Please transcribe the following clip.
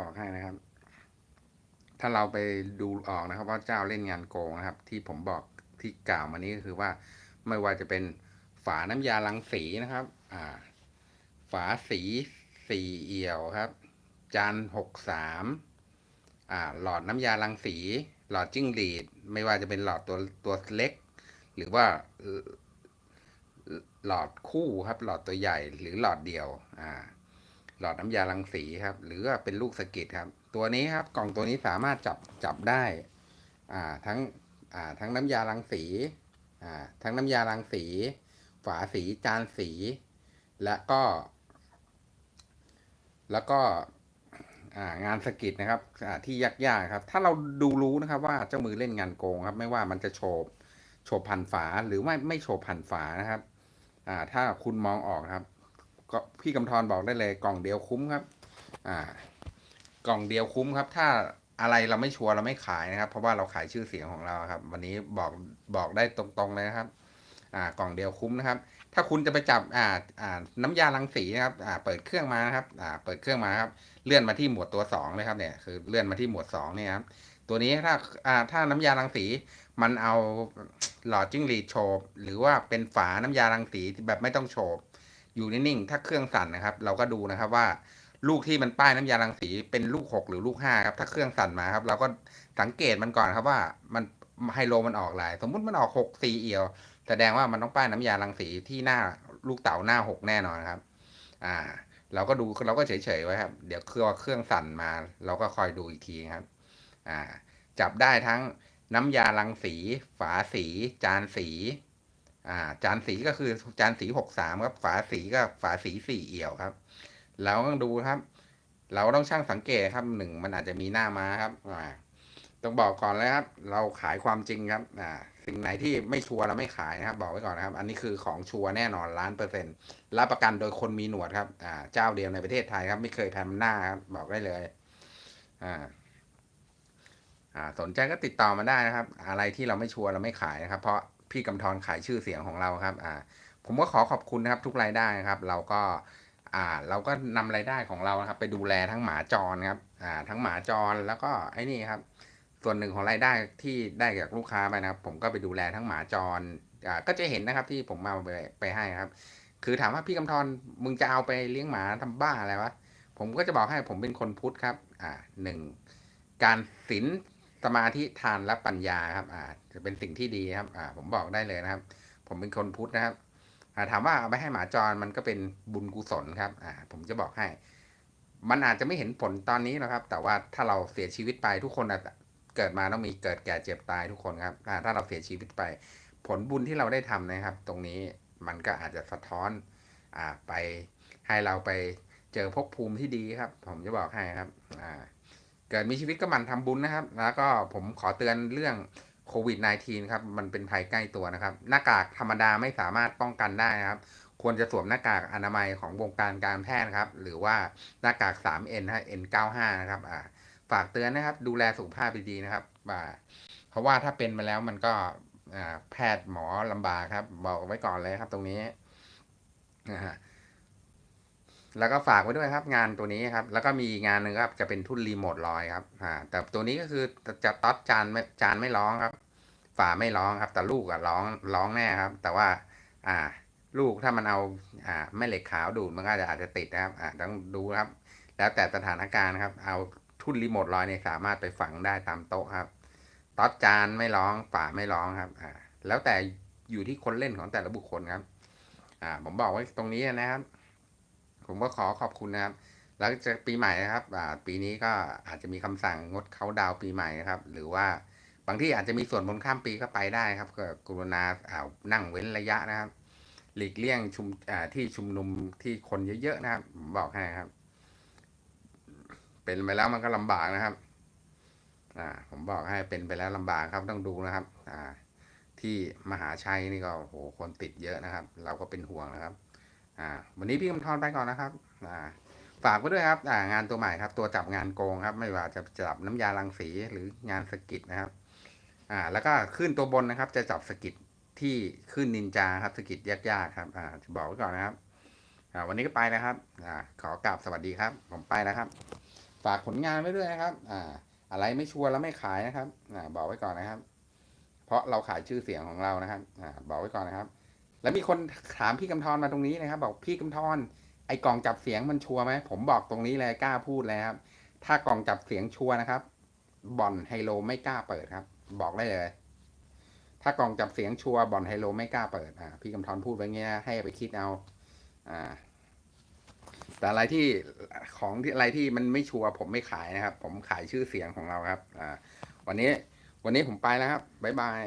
บอกให้นะครับ ถ้าเราไปดูออกนะครับ ว่าเจ้าเล่นงานโกงนะครับ ที่ผมบอกที่กล่าวมานี้ก็คือว่าไม่ว่าจะเป็นฝาน้ำยาลังสีนะครับ อ่า ฝาสีสี่เอี่ยวครับ จานหกสามอ่า หลอดน้ำยาลังสี หลอดจิ้งหรีด ไม่ว่าจะเป็นหลอดตัวตัวเล็ก หรือว่าหลอดคู่ครับ หลอดตัวใหญ่หรือหลอดเดียว อ่า หลอดน้ำยารังสีครับ หรือว่าเป็นลูกสะกิดครับ ตัวนี้ครับกล่องตัวนี้สามารถจับจับได้อ่าทั้งอ่าทั้งน้ำยารังสีอ่าทั้งน้ำยารังสี ฝาสีจานสี และก็ แล้วก็งานสกิดนะครับที่ยากๆครับ ถ้าเราดูรู้นะครับว่าเจ้ามือเล่นงานโกงครับ ไม่ว่ามันจะโฉบโฉบพันฝาหรือไม่ไม่โฉบพันฝานะครับถ้าคุณมองออกครับ ก็พี่กำธรบอกได้เลยกล่องเดียวคุ้มครับ อ่า กล่องเดียวคุ้มครับ ถ้าอะไรเราไม่ชัวร์เราไม่ขายนะครับ เพราะว่าเราขายชื่อเสียงของเราครับ วันนี้บอกบอกได้ตรงๆเลยนะครับ อ่ากล่องเดียวคุ้มนะครับ ถ้าคุณจะไปจับอ่าอ่าน้ำยาลังสีนะครับ อ่า เปิดเครื่องมานะครับ อ่า เปิดเครื่องมาครับ เลื่อนมาที่หมวดตัวสองเลยครับเนี่ยคือเลื่อนมาที่หมวดสองเนี่ยครับตัวนี้ถ้าอ่าถ้าน้ำยาลังสีมันเอาหลอดจิ้งหรีดโฉบหรือว่าเป็นฝาน้ำยารังสีแบบไม่ต้องโฉบ อยู่นิ่งๆถ้าเครื่องสั่นนะครับ เราก็ดูนะครับว่าลูกที่มันป้ายน้ำยารังสีเป็นลูกหกหรือลูกห้าครับ ถ้าเครื่องสั่นมาครับ เราก็สังเกตมันก่อนครับว่ามันไฮโลมันออกลาย สมมุติมันออกหกสี่เอียว แสดงว่ามันต้องป้ายน้ำยารังสีที่หน้าลูกเต๋าหน้าหกแน่นอนครับ อ่า เราก็ดูเราก็เฉยๆไว้ครับ เดี๋ยวเครื่องเครื่องสั่นมา เราก็คอยดูอีกทีครับ อ่า จับได้ทั้งน้ำยารังสี ฝาสี จานสี อ่า จานสีก็คือจานสีหกสามครับ ฝาสีก็ฝาสีสี่เอี่ยวครับ เราต้องดูครับ เราต้องช่างสังเกตครับหนึ่งมันอาจจะมีหน้ามาครับ อ่า ต้องบอกก่อนเลยครับ เราขายความจริงครับ อ่า สิ่งไหนที่ไม่ชัวร์เราไม่ขายนะครับ บอกไว้ก่อนนะครับ อันนี้คือของชัวร์แน่นอนล้านเปอร์เซ็นต์รับประกันโดยคนมีหนวดครับ อ่า เจ้าเดียวในประเทศไทยครับ ไม่เคยทำหน้าครับบอกได้เลยอ่าอ่าสนใจก็ติดต่อมาได้นะครับ อะไรที่เราไม่ชัวร์เราไม่ขายนะครับ เพราะ พี่กำธรขายชื่อเสียงของเราครับอ่าผมก็ขอขอบคุณนะครับทุกรายได้นะครับ เราก็อ่าเราก็นำรายได้ของเรานะครับ ไปดูแลทั้งหมาจรครับอ่าทั้งหมาจรแล้วก็ไอ้นี่ครับ ส่วนหนึ่งของรายได้ที่ได้จากลูกค้าไปนะครับ ผมก็ไปดูแลทั้งหมาจรอ่าก็จะเห็นนะครับที่ผมเอาไปไปให้ครับ คือถามว่าพี่กำธรมึงจะเอาไปเลี้ยงหมาทำบ้าอะไรวะผมก็จะบอกให้ผมเป็นคนพุทธครับ อ่าหนึ่งการศีล สมาธิทานและปัญญาครับ อ่า จะเป็นสิ่งที่ดีครับ อ่า ผมบอกได้เลยนะครับ ผมเป็นคนพุทธนะครับ อ่า ถามว่าเอาไปให้หมาจรมันก็เป็นบุญกุศลครับ อ่า ผมจะบอกให้ มันอาจจะไม่เห็นผลตอนนี้นะครับ แต่ว่าถ้าเราเสียชีวิตไปทุกคนอะเกิดมาต้องมีเกิดแก่เจ็บตายทุกคนครับ อ่า ถ้าเราเสียชีวิตไป ผลบุญที่เราได้ทำนะครับ ตรงนี้มันก็อาจจะสะท้อน อ่า ไปให้เราไปเจอภพภูมิที่ดีครับ ผมจะบอกให้ครับ อ่า เกิดมีชีวิตก็หมั่นทำบุญนะครับ แล้วก็ผมขอเตือนเรื่องโควิด -19 ครับ มันเป็นภัยใกล้ตัวนะครับ หน้ากากธรรมดาไม่สามารถป้องกันได้นะครับ ควรจะสวมหน้ากากอนามัยของวงการการแพทย์ครับ หรือว่าหน้ากาก 3N นะ N95 นะครับ อ่า ฝากเตือนนะครับ ดูแลสุขภาพดีๆนะครับ อ่า เพราะว่าถ้าเป็นมาแล้วมันก็ อ่า แพทย์หมอลำบากครับ บอกไว้ก่อนเลยครับ ตรงนี้ นะฮะ แล้วก็ฝากไว้ด้วยครับงานตัวนี้ครับ แล้วก็มีงานหนึ่งครับจะเป็นทุ่นรีโมทลอยครับอ่าแต่ตัวนี้ก็คือจะต๊อดจานไม่จานไม่ร้องครับ ฝาไม่ร้องครับ แต่ลูกอะร้องร้องแน่ครับ แต่ว่า อ่า ลูกถ้ามันเอาอ่าแม่เหล็กขาวดูดมันก็อาจจะอาจจะติดนะครับอ่าต้องดูครับ แล้วแต่สถานการณ์ครับ เอาทุ่นรีโมทลอยเนี่ยสามารถไปฝังได้ตามโต๊ะครับต๊อดจานไม่ร้อง ฝาไม่ร้องครับอ่าแล้วแต่อยู่ที่คนเล่นของแต่ละบุคคลครับ อ่า ผมบอกไว้ตรงนี้นะครับ ผมก็ขอขอบคุณนะครับแล้วจะปีใหม่นะครับปีนี้ก็อาจจะมีคำสั่งงดเขาดาวปีใหม่นะครับ หรือว่าบางที่อาจจะมีส่วนบนข้ามปีก็ไปได้ครับก็กรุณาอ่านั่งเว้นระยะนะครับ หลีกเลี่ยงชุมอ่าที่ชุมนุมที่คนเยอะๆนะครับผมบอกให้ครับ เป็นไปแล้วมันก็ลำบากนะครับ อ่า ผมบอกให้เป็นไปแล้วลำบากครับต้องดูนะครับ อ่า ที่มหาชัยนี่ก็โหคนติดเยอะนะครับ เราก็เป็นห่วงนะครับ อ่าวันนี้พี่กำธรไปก่อนนะครับอ่าฝากไว้ด้วยครับอ่างานตัวใหม่ครับ ตัวจับงานโกงครับ ไม่ว่าจะจับน้ำยาลังสีหรืองานสกิดนะครับ อ่า แล้วก็ขึ้นตัวบนนะครับ จะจับสกิดที่ขึ้นนินจาครับสกิดยากๆครับ อ่าจะบอกไว้ก่อนนะครับ อ่า วันนี้ก็ไปแล้วครับ อ่า ขอกราบสวัสดีครับ ผมไปแล้วครับ ฝากผลงานไว้ด้วยนะครับ อ่า อะไรไม่ชัวร์แล้วไม่ขายนะครับ อ่า บอกไว้ก่อนนะครับ เพราะเราขายชื่อเสียงของเรานะครับ อ่า บอกไว้ก่อนนะครับ แล้วมีคนถามพี่กำธรมาตรงนี้นะครับ บอกพี่กำธรไอกล่องจับเสียงมันชัวร์ไหมผมบอกตรงนี้เลยกล้าพูดเลยครับ ถ้ากล่องจับเสียงชัวร์นะครับ บ่อนไฮโลไม่กล้าเปิดครับ บอกได้เลย ถ้ากล่องจับเสียงชัวร์บ่อนไฮโลไม่กล้าเปิดอ่าพี่กำธรพูดไว้เงี้ยให้ไปคิดเอา อ่า แต่อะไรที่ของที่อะไรที่มันไม่ชัวร์ผมไม่ขายนะครับ ผมขายชื่อเสียงของเราครับ อ่า วันนี้ วันนี้ผมไปแล้วครับบ๊ายบาย